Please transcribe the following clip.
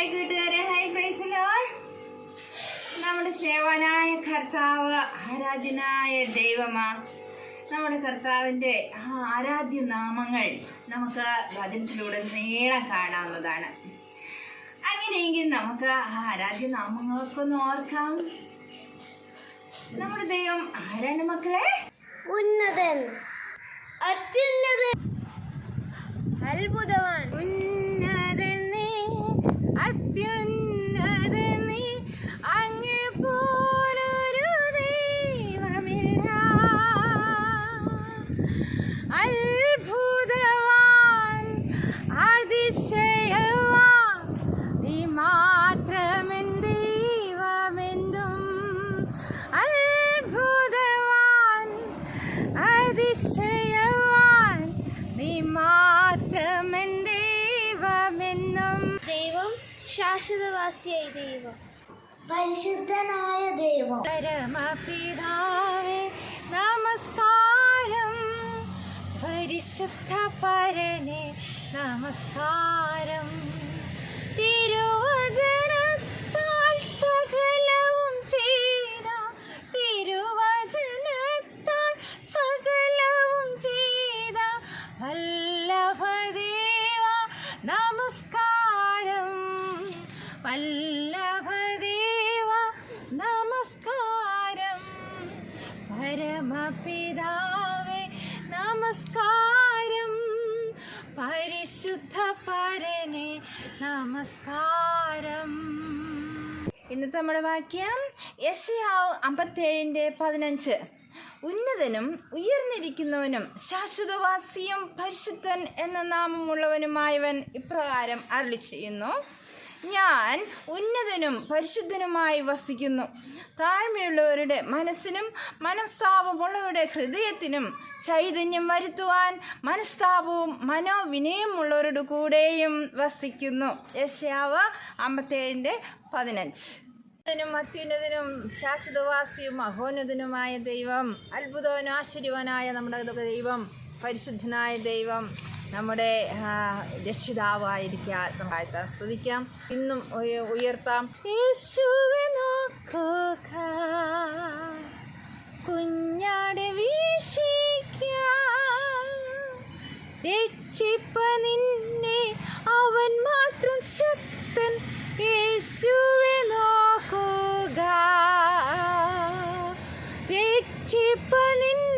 Hi കൂട്ടുകാരെ. Hi പ്രൈസലോ നമ്മുടെ സേവനായ കർത്താവ് ആരാധ്യനായ ദൈവമാ. നമ്മുടെ കർത്താവിന്റെ ആരാധ്യ നാമങ്ങൾ നമുക്ക് വചനത്തിലൂടെ നീളം കാണാവുന്നതാണ്. അങ്ങനെയെങ്കിൽ നമുക്ക് ആ ആരാധ്യ നാമങ്ങളൊക്കെ ഒന്ന് ഓർക്കാം. നമ്മുടെ ദൈവം ആരാണ് മക്കളെ? ശാശ്വതവാസിയായ ദൈവം. പരിശുദ്ധനായ ദൈവം. പരമപിതാവേ നമസ്കാരം. പരിശുദ്ധ പരനെ നമസ്കാരം. തിരുവചനത്താൽ സകലവും ചെയ്ത തിരുവചനത്താൽ സകലവും ചെയ്ത. വല്ലഭദേവ നമസ്കാരം. വല്ലഭദേവ നമസ്കാരം. പരമപിതാവേ നമസ്കാരം. പരിശുദ്ധ പരനെ നമസ്കാരം. ഇന്നത്തെ നമ്മുടെ വാക്യം യശയാവ് അമ്പത്തേഴിന്റെ പതിനഞ്ച്. ഉന്നതനും ഉയർന്നിരിക്കുന്നവനും ശാശ്വതവാസിയും പരിശുദ്ധൻ എന്ന നാമമുള്ളവനുമായവൻ ഇപ്രകാരം അരളി ചെയ്യുന്നു ഞാൻ ഉന്നതനും പരിശുദ്ധനുമായി വസിക്കുന്നു. താഴ്മയുള്ളവരുടെ മനസ്സിനും മനസ്താപമുള്ളവരുടെ ഹൃദയത്തിനും ചൈതന്യം വരുത്തുവാൻ മനസ്താപവും മനോവിനയമുള്ളവരുടെ കൂടെയും വസിക്കുന്നു. യശ്യാവ് അമ്പത്തേഴിന്റെ പതിനഞ്ച് ും. അത്യുന്നതനും ശാശ്വതവാസിയും മഹോന്നതനുമായ ദൈവം അത്ഭുതവനും ആശ്ചര്യവനായ നമ്മുടെ ദൈവം പരിശുദ്ധനായ ദൈവം നമ്മുടെ രക്ഷിതാവായിരിക്കാൻ താഴ്ത്താൻ സ്തുതിക്കാം. ഇന്നും ഉയർത്താം. കുഞ്ഞാട് രക്ഷിപ്പ നിന്നെ അവൻ മാത്രം ശക്തൻ യേശുവെ നോക്കുക. രക്ഷിപ്പ നിന്നെ